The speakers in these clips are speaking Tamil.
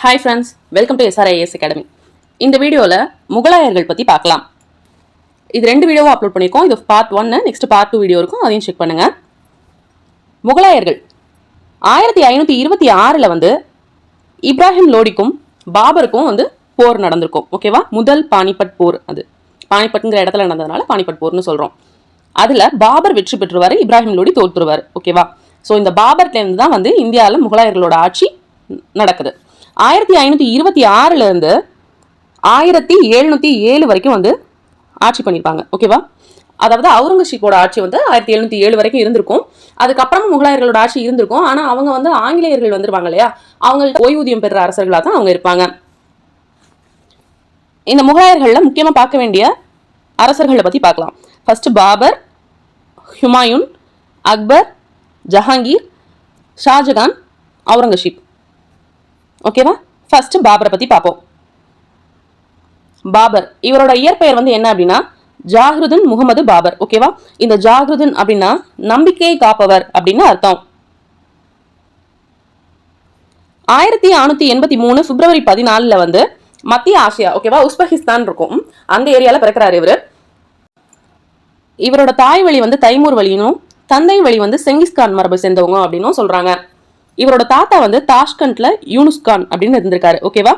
Hi friends welcome to SRIS academy இந்த வீடியோவில் முகலாயர்கள் பற்றி பார்க்கலாம். இது ரெண்டு வீடியோவும் அப்லோட் பண்ணியிருக்கோம் இது பார்ட் ஒன்று நெக்ஸ்ட் பார்ட் டூ வீடியோ இருக்கும். அதையும் செக் பண்ணுங்கள் முகலாயர்கள் ஆயிரத்தி ஐநூற்றி இருபத்தி ஆறில் வந்து இப்ராஹிம் லோடிக்கும் பாபருக்கும் வந்து போர் நடந்திருக்கும். ஓகேவா முதல் பானிபட் போர் அது. பானிபட்ங்கிற இடத்துல நடந்ததுனால பானிபட் போர்னு சொல்கிறோம் அதில் பாபர் வெற்றி பெற்றுவார் இப்ராஹிம் லோடி தோற்றுருவார் ஓகேவா ஸோ இந்த பாபர்லேருந்து தான் வந்து இந்தியாவில் முகலாயர்களோட ஆட்சி நடக்குது. ஆயிரத்தி ஐநூற்றி இருபத்தி ஆறுலேருந்து ஆயிரத்தி எழுநூற்றி ஏழு வரைக்கும் வந்து ஆட்சி பண்ணியிருப்பாங்க ஓகேவா அதாவது அவுரங்கசீப்போட ஆட்சி வந்து ஆயிரத்தி எழுநூற்றி ஏழு வரைக்கும் இருந்திருக்கும். அதுக்கப்புறமும் முகலாயர்களோட ஆட்சி இருந்திருக்கும். ஆனால் அவங்க வந்து ஆங்கிலேயர்கள் வந்துருவாங்க இல்லையா? அவங்கள்ட்ட ஓய்வூதியம் பெறுற அரசர்களாக தான் அவங்க இருப்பாங்க. இந்த முகலாயர்களில் முக்கியமாக பார்க்க வேண்டிய அரசர்களை பற்றி பார்க்கலாம். ஃபஸ்ட்டு பாபர் ஹுமாயூன் அக்பர் ஜஹாங்கீர் ஷாஜகான் அவுரங்கசீப். ஓகேவா ஃபர்ஸ்ட் பாபரை பற்றி பார்ப்போம் பாபர் இவரோட இயற்பெயர் வந்து என்ன அப்படின்னா ஜாகிருதன் முகமது பாபர் ஓகேவா இந்த ஜாகிருதன் அப்படின்னா நம்பிக்கையை காப்பவர் அப்படின்னு அர்த்தம். ஆயிரத்தி அறுநூத்தி எண்பத்தி மூணு பிப்ரவரி பதினாலில் வந்து மத்திய ஆசியா ஓகேவா உஸ்பெகிஸ்தான் இருக்கும். அந்த ஏரியாவில் பிறக்கிறாரு இவர். இவரோட தாய் வழி வந்து தைமூர் வழியினும் தந்தை வழி வந்து செங்கிஸ்கான் மரபு சேர்ந்தவங்க அப்படின்னும் சொல்றாங்க. இவரோட தாத்தா வந்து தாஷ்கண்ட்ல யூனுஸ்கான் அப்படின்னு இருந்திருக்காரு. ஓகேவா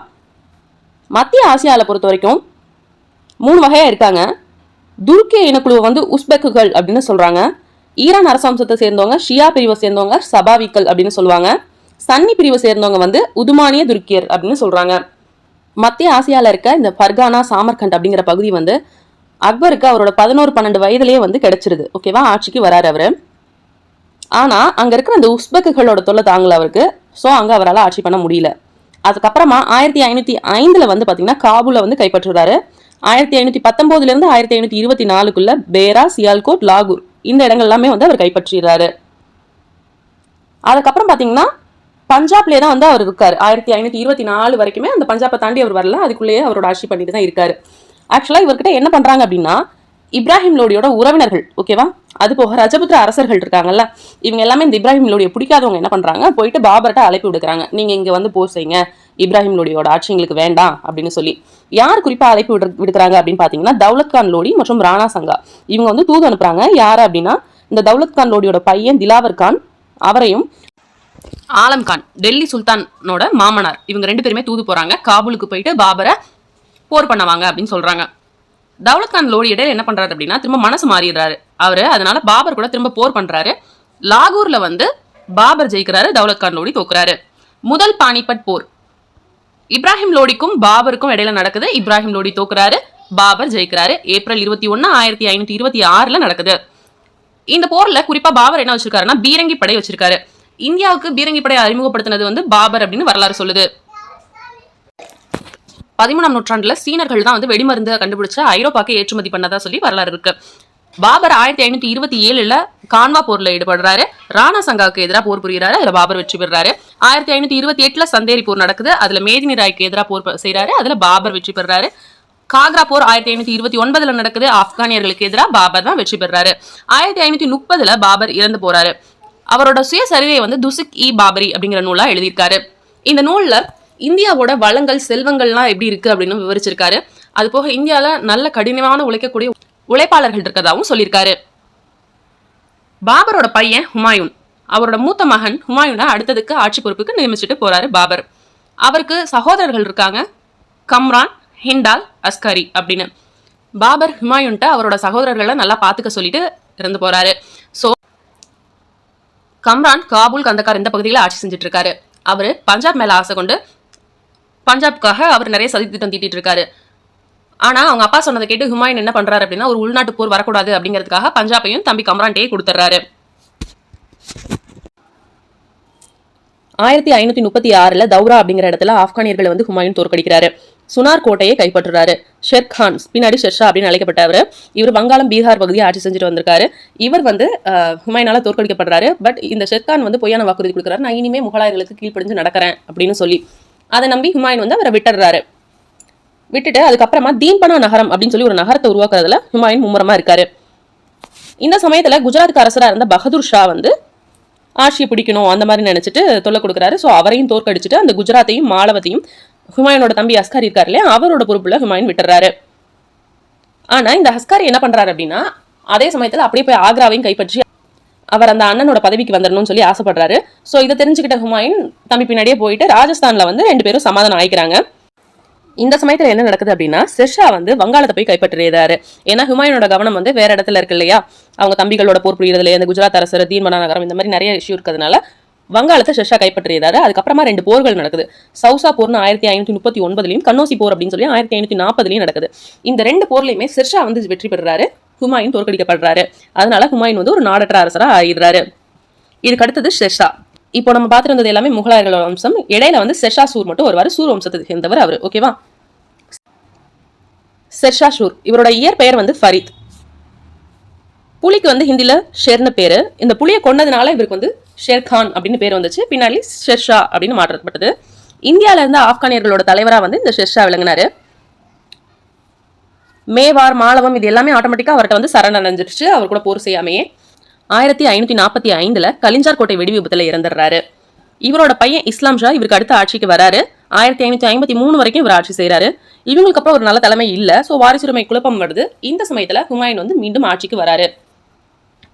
மத்திய ஆசியாவில் பொறுத்த வரைக்கும் மூணு வகையாக இருக்காங்க. துருக்கிய இனக்குழுவை வந்து உஸ்பெக்குகள் அப்படின்னு சொல்கிறாங்க ஈரான் அரசாம்சத்தை சேர்ந்தவங்க ஷியா பிரிவை சேர்ந்தவங்க சபாவிக்கல் அப்படின்னு சொல்லுவாங்க. சன்னி பிரிவை சேர்ந்தவங்க வந்து உதுமானிய துருக்கியர் அப்படின்னு சொல்கிறாங்க மத்திய ஆசியாவில் இருக்க இந்த ஃபர்கானா சாமர்கண்ட் அப்படிங்கிற பகுதி வந்து அக்பருக்கு அவரோட பதினோரு பன்னெண்டு வயதுலேயே வந்து கிடைச்சிருது. ஓகேவா ஆட்சிக்கு வராரு அவர். ஆனால் அங்கே இருக்கிற அந்த உஸ்பெக்குகளோட தொல்லை தாங்கல அவருக்கு. ஸோ அங்கே அவரால் ஆட்சி பண்ண முடியல. அதுக்கப்புறமா ஆயிரத்தி ஐநூற்றி ஐந்தில் வந்து பார்த்திங்கன்னா காபூலை வந்து கைப்பற்றுறாரு. ஆயிரத்தி ஐநூற்றி பத்தொம்போதுலேருந்து ஆயிரத்தி ஐநூற்றி இருபத்தி நாலுக்குள்ள பேரா சியால்கோட் லாகூர் இந்த இடங்கள் எல்லாமே வந்து அவர் கைப்பற்றிடுறாரு அதுக்கப்புறம் பார்த்தீங்கன்னா பஞ்சாப்லேயே தான் வந்து அவர் இருக்கார். ஆயிரத்தி ஐநூற்றி இருபத்தி நாலு வரைக்குமே அந்த பஞ்சாபை தாண்டி அவர் வரல. அதுக்குள்ளேயே அவரோட ஆட்சி பண்ணிட்டு தான் இருக்காரு. ஆக்சுவலாக இவர்கிட்ட என்ன பண்ணுறாங்க அப்படின்னா இப்ராஹிம் லோடியோட உறவினர்கள் ஓகேவா அது போக ரஜபுத்திர அரசர்கள் இருக்காங்கல்ல இவங்க எல்லாமே இந்த இப்ராஹிம் லோடியை பிடிக்காதவங்க என்ன பண்ணுறாங்க போயிட்டு பாபர்கிட்ட அழைப்பு விடுக்கிறாங்க. நீங்கள் இங்கே வந்து போர் செய்யுங்க. இப்ராஹிம் லோடியோட ஆட்சி எங்களுக்கு வேண்டாம் அப்படின்னு சொல்லி. யார் குறிப்பாக அழைப்பு விடு விடுக்கிறாங்க அப்படின்னு பார்த்தீங்கன்னா தௌலத் கான் லோடி மற்றும் ராணா சங்கா. இவங்க வந்து தூது அனுப்புறாங்க. யார் அப்படின்னா இந்த தௌலத் கான் லோடியோட பையன் திலாவர் கான். அவரையும் ஆலம் கான் டெல்லி சுல்தானோட மாமனார். இவங்க ரெண்டு பேருமே தூது போகிறாங்க காபூலுக்கு போயிட்டு பாபரை போர் பண்ணவாங்க அப்படின்னு சொல்கிறாங்க தௌலத் கான் லோடி இடையில என்ன பண்றாரு அப்படின்னா திரும்ப மனசு மாறிடுறாரு. அவரு அதனால பாபர் கூட திரும்ப போர் பண்றாரு. லாகூர்ல வந்து பாபர் ஜெயிக்கிறாரு தௌலத் கான் லோடி தோக்குறாரு. முதல் பானிபட் போர். இப்ராஹிம் லோடிக்கும் பாபருக்கும் இடையில நடக்குது. இப்ராஹிம் லோடி தோக்குறாரு பாபர் ஜெயிக்கிறாரு. ஏப்ரல் இருபத்தி ஒன்னு ஆயிரத்தி ஐநூத்தி இருபத்தி ஆறுல நடக்குது. இந்த போர்ல குறிப்பா பாபர் என்ன வச்சிருக்காருன்னா பீரங்கி படை வச்சிருக்காரு. இந்தியாவுக்கு பீரங்கி படை அறிமுகப்படுத்தினது வந்து பாபர் அப்படின்னு வரலாறு சொல்லுது. பதிமூணாம் நூற்றாண்டுல சீனர்கள் தான் வந்து வெடிமருந்து கண்டுபிடிச்ச ஐரோப்பாக்கு ஏற்றுமதி பண்ணதா சொல்லி வரலாறு இருக்கு. பாபர் ஆயிரத்தி ஐநூத்தி இருபத்தி ஏழுல கான்வா போர்ல ஈடுபடுறாரு. ராணா சங்காவுக்கு எதிராக போர் புரிகிறாரு. அதுல பாபர் வெற்றி பெறாரு. ஆயிரத்தி ஐநூத்தி இருபத்தி எட்டுல சந்தேரி போர் நடக்குது. அதுல மேதினி ராய்க்கு எதிராக போர் செய்யறாரு அதுல பாபர் வெற்றி பெறாரு. காக்ரா போர் ஆயிரத்தி ஐநூத்தி இருபத்தி ஒன்பதுல நடக்குது. ஆப்கானியர்களுக்கு எதிராக பாபர் தான் வெற்றி பெறாரு. ஆயிரத்தி ஐநூத்தி முப்பதுல பாபர் இறந்து போறாரு. அவரோட சுயசரிதையை வந்து துசிக் இ பாபரி அப்படிங்கிற நூலா எழுதியிருக்காரு. இந்த நூல்ல இந்தியாவோட வளங்கள் செல்வங்கள்லாம் எப்படி இருக்கு அப்படின்னு விவரிச்சிருக்காரு. அது போக இந்தியாவில் நல்ல கடினமான உழைக்கக்கூடிய உழைப்பாளர்கள் இருக்கதாகவும் சொல்லியிருக்காரு. பாபரோட பையன் ஹுமாயூன். அவரோட மூத்த மகன் ஹுமாயூனை அடுத்ததுக்கு ஆட்சி பொறுப்புக்கு நியமிச்சுட்டு போறாரு பாபர். அவருக்கு சகோதரர்கள் இருக்காங்க. கம்ரான் ஹிண்டால் அஸ்கரி அப்படின்னு. பாபர் ஹுமாயூன்ட்ட அவரோட சகோதரர்களை நல்லா பார்த்துக்க சொல்லிட்டு இறந்து போறாரு. ஸோ கம்ரான் காபூல் கந்தக்கார் இந்த பகுதியில் ஆட்சி செஞ்சுட்டு இருக்காரு. அவர் பஞ்சாப் மேல ஆசை கொண்டு பஞ்சாப்காக அவர் நிறைய சதி திட்டம் தீட்டிட்டு இருக்காரு ஆனா அவங்க அப்பா சொன்னதை கேட்டு ஹுமாயூன் என்ன பண்றாரு அப்படின்னா ஒரு உள்நாட்டு போர் வரக்கூடாது அப்படிங்கிறதுக்காக பஞ்சாபையும் தம்பி கம்ரான்டே கொடுத்துட்றாரு. ஆயிரத்தி ஐநூத்தி முப்பத்தி ஆறுல தௌரா அப்படிங்கிற இடத்துல ஆப்கானியர்களை வந்து ஹுமாயூன் தோற்கடிக்கிறாரு. சுனார் கோட்டையை கைப்பற்றுறாரு. ஷெர் கான் பின்னாடி ஷெர்ஷா அப்படின்னு அழைக்கப்பட்டவர் இவர் வங்காளம் பீகார் பகுதியை ஆட்சி செஞ்சுட்டு வந்திருக்காரு. இவர் வந்து அஹ், தோற்கடிக்கப்படுறாரு. பட் இந்த ஷெர்கான் வந்து பொய்யான வாக்குறுதி கொடுக்குறாரு. நான் இனிமே முகலாயர்களுக்கு கீழ்ப்படிஞ்சு நடக்கிறேன் அப்படின்னு சொல்லி. அதை நம்பி ஹுமாயூன் வந்து அவரை விட்டுறாரு விட்டுட்டு அதுக்கப்புறமா தீன்பனா நகரம் அப்படின்னு சொல்லி ஒரு நகரத்தை உருவாக்குறதுல ஹுமாயூன் மும்முரமாக இருக்காரு. இந்த சமயத்தில் குஜராத்துக்கு அரசராக இருந்த பகதூர் ஷா வந்து ஆட்சியை பிடிக்கணும் அந்த மாதிரி நினச்சிட்டு தொல்லை கொடுக்குறாரு. ஸோ அவரையும் தோற்கடிச்சிட்டு அந்த குஜராத்தையும் மாலவத்தையும் ஹுமாயூனோட தம்பி அஸ்காரி இருக்கார் இல்லையா? அவரோட பொறுப்பில் ஹுமாயூன் விட்டுறாரு ஆனால் இந்த ஹஸ்காரி என்ன பண்ணுறாரு அப்படின்னா அதே சமயத்தில் அப்படியே போய் ஆக்ராவையும் கைப்பற்றி அவர் அந்த அண்ணனோட பதவிக்கு வந்துடணும்னு சொல்லி ஆசைப்படுறாரு. ஸோ இதை தெரிஞ்சுக்கிட்ட ஹுமாயூன் தம்பி பின்னாடியே போயிட்டு ராஜஸ்தானில் வந்து ரெண்டு பேரும் சமாதானம் ஆயிக்கிறாங்க. இந்த சமயத்தில் என்ன நடக்குது அப்படின்னா ஷெர்ஷா வந்து வங்காளத்தை போய் கைப்பற்றியதாரு ஏன்னா ஹுமாயூனோட கவனம் வந்து வேற இடத்துல இருக்கு இல்லையா? அவங்க தம்பிகளோட போர் புரியுறதுல இந்த குஜராத் அரசர் தீன்மனா நகரம் இந்த மாதிரி நிறைய இஷ்யூ இருக்கிறதுனால வங்காளத்தை ஷெர்ஷா கைப்பற்றியதாரு அதுக்கப்புறமா ரெண்டு போர்கள் நடக்குது. சவுசா போர்னு ஆயிரத்தி ஐநூத்தி முப்பத்தி ஒன்பதுலையும் கன்னோசி போர் அப்படின்னு சொல்லி ஆயிரத்தி ஐநூத்தி நாற்பதுலையும் நடக்குது. இந்த ரெண்டு போர்லையுமே ஷெர்ஷா வந்து வெற்றி பெறுறாரு. ஹுமாயூன் தோற்கடிக்கப்படுறாரு. அதனால ஹுமாயூன் வந்து ஒரு நாடற்ற அரசரா ஆயிடுறாரு. இதுக்கு அடுத்தது ஷெர்ஷா. இப்போ நம்ம பார்த்துருந்தது எல்லாமே முகலாயர்கள் வம்சம். இடையில வந்து ஷெர்ஷா சூர் மட்டும் வருவார். சூர் வம்சத்தை சேர்ந்தவர் அவர். ஓகேவா ஷெர்ஷா ஷூர் இவரோட இயற்பெயர் வந்து ஃபரீத். புலிக்கு வந்து ஹிந்தில ஷெர்னு பேரு. இந்த புலியை கொண்டதுனால இவருக்கு வந்து ஷேர் கான் அப்படின்னு பேர் வந்துச்சு. பின்னாடி ஷெர்ஷா அப்படின்னு மாற்றப்பட்டது. இந்தியால இருந்த ஆப்கானியர்களோட தலைவரா வந்து இந்த ஷெர்ஷா விளங்கினாரு. மேவார் மாலவம் இது எல்லாமே ஆட்டோமேட்டிக்காக அவர்கிட்ட வந்து சரண் அடைஞ்சிருச்சு அவர் கூட போர் செய்யாமையே. ஆயிரத்தி ஐநூற்றி நாற்பத்தி ஐந்தில் கலிஞ்சார் கோட்டை வெடி விபத்தில் இறந்துடுறாரு. இவரோட பையன் இஸ்லாம் ஷா இவருக்கு அடுத்த ஆட்சிக்கு வராரு. ஆயிரத்தி ஐநூற்றி ஐம்பத்தி மூணு வரைக்கும் இவர் ஆட்சி செய்கிறாரு இவங்களுக்கு அப்புறம் ஒரு நல்ல தலைமை இல்லை. ஸோ வாரிசுரிமை குழப்பம் வருது. இந்த சமயத்தில் ஹுமாயூன் வந்து மீண்டும் ஆட்சிக்கு வராரு.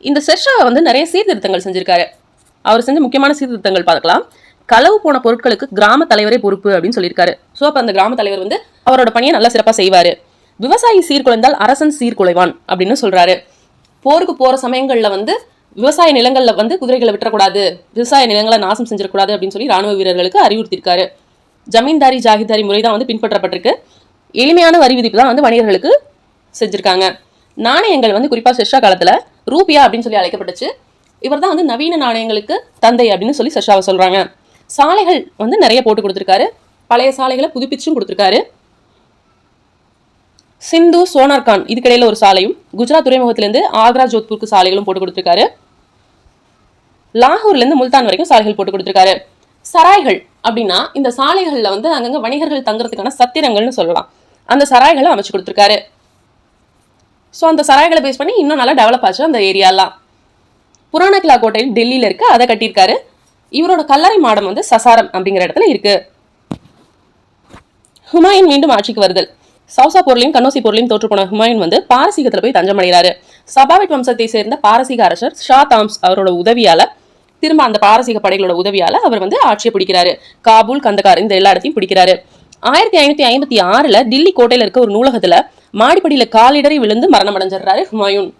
இந்த செர்ஷா வந்து நிறைய சீர்திருத்தங்கள் செஞ்சிருக்காரு. அவர் செஞ்ச முக்கியமான சீர்திருத்தங்கள் பார்க்கலாம். களவு போன பொருட்களுக்கு கிராம தலைவரே பொறுப்பு அப்படின்னு சொல்லியிருக்காரு. ஸோ அப்போ அந்த கிராம தலைவர் வந்து அவரோட பணியை நல்லா சிறப்பாக செய்வார். விவசாயி சீர்குலைந்தால் அரசன் சீர்குலைவான் அப்படின்னு சொல்றாரு. போருக்கு போற சமயங்கள்ல வந்து விவசாய நிலங்களில் வந்து குதிரைகளை விட்டுறக்கூடாது விவசாய நிலங்களை நாசம் செஞ்சிடக்கூடாது அப்படின்னு சொல்லி ராணுவ வீரர்களுக்கு அறிவுறுத்தியிருக்காரு. ஜமீன்தாரி ஜாகிதாரி முறை தான் வந்து பின்பற்றப்பட்டிருக்கு. எளிமையான வரி விதிப்பு தான் வந்து வணிகர்களுக்கு செஞ்சுருக்காங்க. நாணயங்கள் வந்து குறிப்பாக செஷா காலத்தில் ரூபியா அப்படின்னு சொல்லி அழைக்கப்பட்டுச்சு. இவர் தான் வந்து நவீன நாணயங்களுக்கு தந்தை அப்படின்னு சொல்லி செஷாவை சொல்கிறாங்க சாலைகள் வந்து நிறைய போட்டு கொடுத்துருக்காரு. பழைய சாலைகளை புதுப்பிச்சும் கொடுத்துருக்காரு. சிந்து சோனார்கான் இதுக்கிடையில் ஒரு சாலையும் குஜராத் துறைமுகத்திலேருந்து ஆக்ரா ஜோத்பூருக்கு சாலைகளும் போட்டு கொடுத்துருக்காரு. லாகூர்லேருந்து முல்தான் வரைக்கும் சாலைகள் போட்டு கொடுத்துருக்காரு. சராய்கள் அப்படின்னா இந்த சாலைகளில் வந்து அங்கங்கே வணிகர்கள் தங்குறதுக்கான சத்திரங்கள்னு சொல்லலாம். அந்த சராய்களை அமைச்சு கொடுத்துருக்காரு. ஸோ அந்த சராய்களை பேஸ் பண்ணி இன்னும் நல்லா டெவலப் ஆச்சு அந்த ஏரியாலாம் புராண கிலா கோட்டையில் டெல்லியில் இருக்கு அதை கட்டியிருக்காரு. இவரோட கல்லறை மாடம் வந்து சசாரம் அப்படிங்கிற இடத்துல இருக்கு. ஹுமாயூன் மீண்டும் ஆட்சிக்கு வருதல். சவுசா போர்லையும் கண்ணோசி போர்லையும் தோற்றுப்போன ஹுமாயூன் வந்து பாரசீகத்தில் போய் தஞ்சம் அடைகிறாரு. சபாவிட் வம்சத்தை சேர்ந்த பாரசீக அரசர் ஷா தாம்ஸ் அவரோட உதவியால திரும்ப அந்த பாரசீக படைகளோட உதவியால அவர் வந்து ஆட்சியை பிடிக்கிறாரு. காபூல் கந்தகார் இந்த எல்லா இடத்தையும் பிடிக்கிறாரு. ஆயிரத்தி ஐநூத்தி ஐம்பத்தி ஆறுல டில்லி கோட்டையில இருக்க ஒரு நூலகத்துல மாடிப்படியில காலிடறி விழுந்து மரணம் அடைஞ்சிடுறாரு ஹுமாயூன்.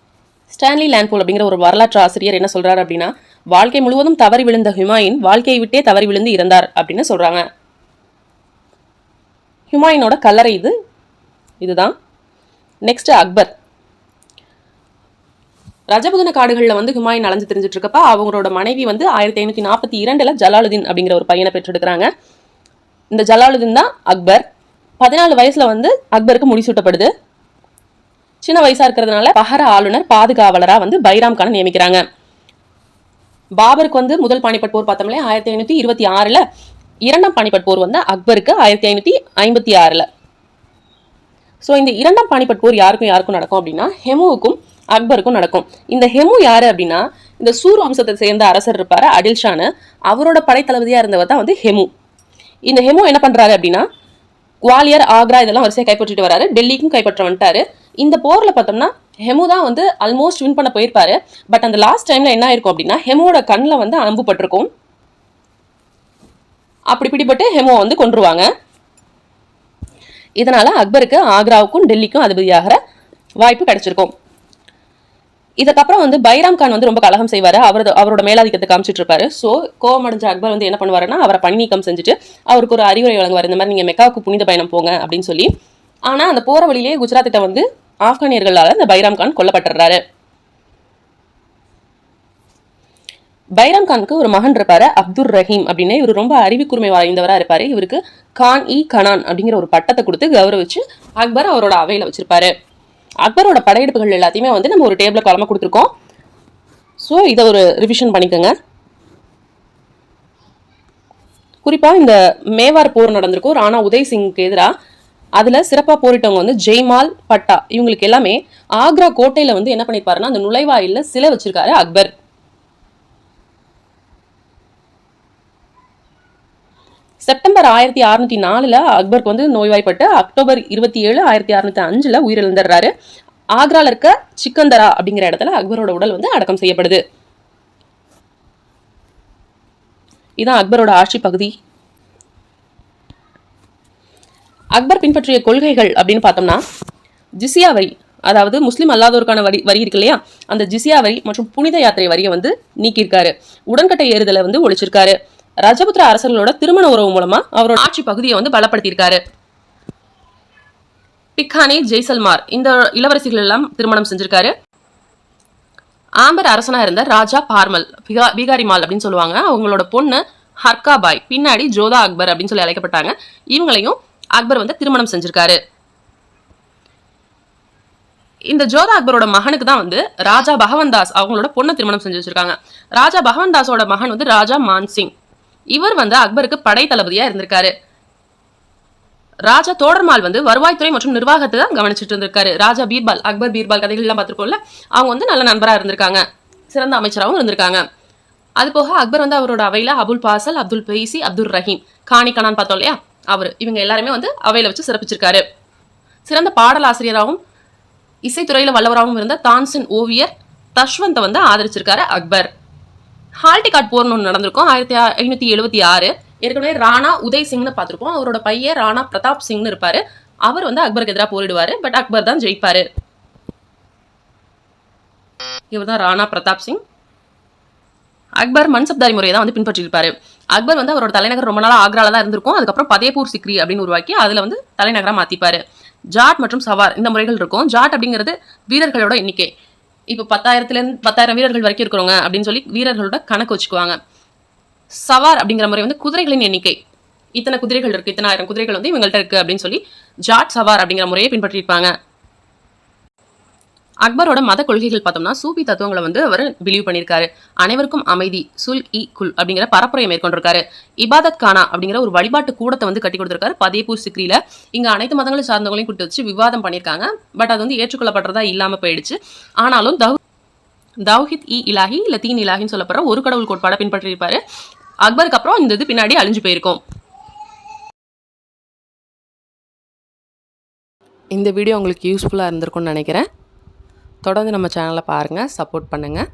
ஸ்டான்லி லேண்ட்போல் அப்படிங்கிற ஒரு வரலாற்று ஆசிரியர் என்ன சொல்றாரு அப்படின்னா வாழ்க்கை முழுவதும் தவறி விழுந்த ஹுமாயூன் வாழ்க்கையை விட்டே தவறி விழுந்து இறந்தார் அப்படின்னு சொல்றாங்க. ஹுமாயூனோட கல்லறை இது இதுதான். நெக்ஸ்ட் அக்பர். ரஜபுதன காடுகளில் வந்து ஹுமாயின் அலைஞ்சு தெரிஞ்சிட்டு இருக்கப்ப அவங்களோட மனைவி வந்து ஆயிரத்தி ஐநூற்றி நாற்பத்தி இரண்டில் ஜலாலுதீன் அப்படிங்கிற ஒரு பையனை பெற்றெடுக்கிறாங்க. இந்த ஜலாலுதீன் தான் அக்பர். பதினாலு வயசில் வந்து அக்பருக்கு முடிசூட்டப்படுது சின்ன வயசாக இருக்கிறதுனால பஹர ஆளுநர் பாதுகாவலராக வந்து பைராம் கானை நியமிக்கிறாங்க. பாபருக்கு வந்து முதல் பானிபட் போர் பார்த்தோம்லே ஆயிரத்தி ஐநூற்றி இருபத்தி ஆறில் இரண்டாம் பானிபட் போர் வந்து அக்பருக்கு ஆயிரத்தி ஐநூற்றி ஐம்பத்தி ஆறில். ஸோ இந்த இரண்டாம் பாணிபட் போர் யாருக்கும் யாருக்கும் நடக்கும் அப்படின்னா ஹெமுவுக்கும் அக்பருக்கும் நடக்கும். இந்த ஹெமு யார் அப்படின்னா இந்த சூர் வம்சத்தை சேர்ந்த அரசர் இருப்பார் அடில்ஷானு அவரோட படைத்தளபதியாக இருந்தவர் தான் வந்து ஹெமு. இந்த ஹெமு என்ன பண்ணுறாரு அப்படின்னா குவாலியர் ஆக்ரா இதெல்லாம் வரிசையாக கைப்பற்றிட்டு வராரு. டெல்லிக்கும் கைப்பற்ற வந்துட்டாரு இந்த போரில் பார்த்தோம்னா ஹெமு தான் வந்து ஆல்மோஸ்ட் வின் பண்ண போயிருப்பாரு. பட் அந்த லாஸ்ட் டைமில் என்ன ஆயிருக்கும் அப்படின்னா ஹெமுவோட கண்ணில் வந்து அம்பு பட்டிருக்கும் அப்படி பிடிபட்டு ஹெமுவை வந்து கொண்டுருவாங்க இதனால் அக்பருக்கு ஆக்ராவுக்கும் டெல்லிக்கும் அதிபதியாகிற வாய்ப்பு கிடைச்சிருக்கும். இதுக்கப்புறம் வந்து பைராம் கான் வந்து ரொம்ப கலகம் செய்வார். அவரது அவரோட மேலாதிக்கத்தை காமிச்சிட்டு இருப்பாரு ஸோ கோவமடைஞ்ச அக்பர் வந்து என்ன பண்ணுவாருன்னா அவரை பணி நீக்கம் செஞ்சுட்டு அவருக்கு ஒரு அறிவுரை வழங்குவார். இந்த மாதிரி நீங்கள் மெக்காவுக்கு புனித பயணம் போங்க அப்படின்னு சொல்லி. ஆனால் அந்த போகிற வழியிலேயே குஜராத்திட்ட வந்து ஆப்கானியர்களால் இந்த பைராம் கான் கொல்லப்பட்டுறாரு. பைராம் கானுக்கு ஒரு மகன் இருப்பாரு அப்துல் ரஹீம் அப்படின்னு. இவர் ரொம்ப அறிவிக்குரிமை வாய்ந்தவராக இருப்பாரு. இவருக்கு கான் இ கனான் அப்படிங்கிற ஒரு பட்டத்தை கொடுத்து கௌரவிச்சு அக்பர் அவரோட அவையில வச்சிருப்பாரு. அக்பரோட படையெடுப்புகள் எல்லாத்தையுமே வந்து நம்ம ஒரு டேபிளில் காலமாக கொடுத்துருக்கோம். ஸோ இதை ஒரு ரிவிஷன் பண்ணிக்கோங்க. குறிப்பாக இந்த மேவார் போர் நடந்திருக்கும் ராணா உதய் சிங்க்கு எதிராக அதில் சிறப்பாக போரிட்டவங்க வந்து ஜெய்மால் பட்டா. இவங்களுக்கு எல்லாமே ஆக்ரா கோட்டையில் வந்து என்ன பண்ணியிருப்பாருன்னா அந்த நுழைவாயிலில் சிலை வச்சிருக்காரு அக்பர். செப்டம்பர் ஆயிரத்தி அறுநூத்தி நாலுல அக்பருக்கு வந்து நோய்வாய்ப்பட்டு அக்டோபர் இருபத்தி ஏழு ஆயிரத்தி அறுநூத்தி அஞ்சுல உயிரிழந்துடுறாரு. ஆக்ரால இருக்க சிக்கந்தரா அப்படிங்கிற இடத்துல அக்பரோட உடல் வந்து அடக்கம் செய்யப்படுது. இதான் அக்பரோட ஆட்சி பகுதி. அக்பர் பின்பற்றிய கொள்கைகள் அப்படின்னு பார்த்தோம்னா ஜிசியா வரி அதாவது முஸ்லீம் அல்லாதோருக்கான வரி வரி இருக்கு இல்லையா? அந்த ஜிசியா வரி மற்றும் புனித யாத்திரை வரியை வந்து நீக்கியிருக்காரு. உடன்கட்டை ஏறுதலை வந்து ஒழிச்சிருக்காரு. ரஜபுத்திர அரசர்களோட திருமண உறவு மூலமா அவரோட ஆட்சி பகுதியை வந்து பலப்படுத்தியிருக்காரு. பிக்கானே ஜெய்சல்மார் இந்த இளவரசிகள் எல்லாம் திருமணம் செஞ்சிருக்காரு. ஆம்பர் அரசனா இருந்த ராஜா பார்மல் பிகா பீகாரிமால் அப்படின்னு சொல்லுவாங்க. அவங்களோட பொண்ணு ஹர்காபாய் பின்னாடி ஜோதா அக்பர் அப்படின்னு சொல்லி அழைக்கப்பட்டாங்க. இவங்களையும் அக்பர் வந்து திருமணம் செஞ்சிருக்காரு. இந்த ஜோதா அக்பரோட மகனுக்கு தான் வந்து ராஜா பகவந்தாஸ் அவங்களோட பொண்ணை திருமணம் செஞ்சு வச்சிருக்காங்க. ராஜா பகவந்தாஸோட மகன் வந்து ராஜா மான்சிங். இவர் வந்து அக்பருக்கு படை தளபதியா இருந்திருக்காரு. ராஜா தோடர்மால் வந்து வருவாய்த்துறை மற்றும் நிர்வாகத்தை தான் கவனிச்சிட்டு இருந்திருக்காரு. ராஜா பீர்பால் அக்பர் பீர்பால் கதைகள்லாம் பார்த்துருக்கோம்ல அவங்க வந்து நல்ல நண்பராக இருந்திருக்காங்க. சிறந்த அமைச்சராகவும் இருந்திருக்காங்க. அது போக அக்பர் வந்து அவரோட அவையில் அபுல் பாசல் அப்துல் பெய்சி அப்துல் ரஹீம் காணி பார்த்தோம் இல்லையா? அவர் இவங்க எல்லாருமே வந்து அவையில் வச்சு சிறப்பிச்சிருக்காரு. சிறந்த பாடலாசிரியராகவும் இசைத்துறையில் வல்லவராகவும் இருந்த தான்சன் ஓவியர் தஷ்வந்தை வந்து ஆதரிச்சிருக்காரு அக்பர். ஹால்டிகாட் போர்னு ஒன்று நடந்திருக்கும். ஆயிரத்தி ஐநூற்றி எழுபத்தி ஆறு. ஏற்கனவே ராணா உதய் சிங்னு பார்த்துருப்போம். அவரோட பையன் ராணா பிரதாப் சிங்னு இருப்பார். அவர் வந்து அக்பருக்கு எதிராக போரிடுவார். பட் அக்பர் தான் ஜெயிப்பார். இவர் தான் ராணா பிரதாப் சிங். அக்பர் மன்சப்தாரி முறையை தான் வந்து பின்பற்றியிருப்பார். அக்பர் வந்து அவரோட தலைநகர் ரொம்ப நாளாக ஆக்ராவில் தான் இருந்திருக்கும். அதுக்கப்புறம் பதேபூர் சிக்ரி அப்படின்னு உருவாக்கி அதில் வந்து தலைநகராக மாற்றிப்பார் ஜாட் மற்றும் சவார் இந்த முறைகள் இருக்கும். ஜாட் அப்படிங்கிறது வீரர்களோட எண்ணிக்கை. இப்போ பத்தாயிரத்துலேருந்து பத்தாயிரம் வீரர்கள் வரைக்கும் இருக்கிறவங்க அப்படின்னு சொல்லி வீரர்களோட கணக்கு வச்சுக்குவாங்க. சவார் அப்படிங்கிற முறை வந்து குதிரைகளின் எண்ணிக்கை. இத்தனை குதிரைகள் இருக்குது இத்தனை ஆயிரம் குதிரைகள் வந்து இவங்கள்ட்ட இருக்கு அப்படின்னு சொல்லி ஜாட் சவார் அப்படிங்கிற முறையை பின்பற்றியிருப்பாங்க. அக்பரோட மத கொள்கைகள் பார்த்தோம்னா சூபி தத்துவங்களை வந்து அவர் பிலீவ் பண்ணியிருக்காரு. அனைவருக்கும் அமைதி சுல் இ குல் அப்படிங்கிற பரப்புரையை மேற்கொண்டிருக்காரு. இபாதத் கானா அப்படிங்கிற ஒரு வழிபாட்டு கூடத்தை வந்து கட்டி கொடுத்திருக்காரு. பதேபூர் சிக்ரியில. இங்கே அனைத்து மதங்களை சார்ந்தவங்களையும் கூட்டு வச்சு விவாதம் பண்ணியிருக்காங்க. பட் அது வந்து ஏற்றுக்கொள்ளப்படுறதா இல்லாமல் போயிடுச்சு. ஆனாலும் தவ் தௌஹித் இ இலாஹி இல்லை தீன் இலாஹின்னு சொல்லப்படுற ஒரு கடவுள் கோட்பாடை பின்பற்றியிருப்பாரு. அக்பருக்கு அப்புறம் இந்த இது பின்னாடி அழிஞ்சு போயிருக்கும். இந்த வீடியோ உங்களுக்கு யூஸ்ஃபுல்லாக இருந்திருக்கும்னு நினைக்கிறேன். தொடர்ந்து நம்ம சேனலை பாருங்கள் சப்போர்ட் பண்ணுங்கள்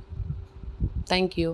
தேங்க்யூ